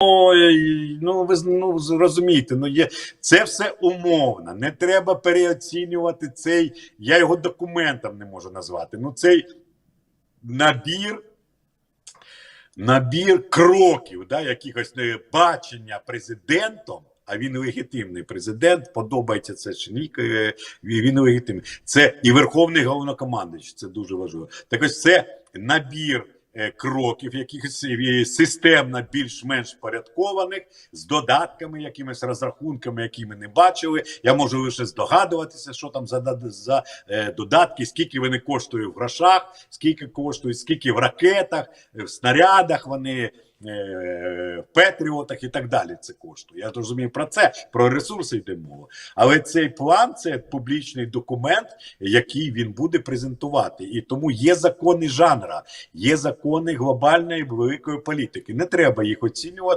Ну ви ну, зрозумієте, ну є це все умовно. Не треба переоцінювати цей. Я його документом не можу назвати. Ну, цей набір, набір кроків, да, якихось е, бачення президентом. А він легітимний президент, подобається це чи ні, е, він легітимний. Це і Верховний головнокомандуючий, це дуже важливо. Так ось це набір кроків, якихось е, системно більш-менш впорядкованих, з додатками, якимись розрахунками, які ми не бачили. Я можу лише здогадуватися, що там за, за е, додатки, скільки вони коштують в грошах, скільки коштують, скільки в ракетах, е, в снарядах вони. Е, Петріотах і так далі це коштує. Я розумію про це, про ресурси йде мова. Але цей план це публічний документ, який він буде презентувати. І тому є закони жанра, є закони глобальної великої політики. Не треба їх оцінювати.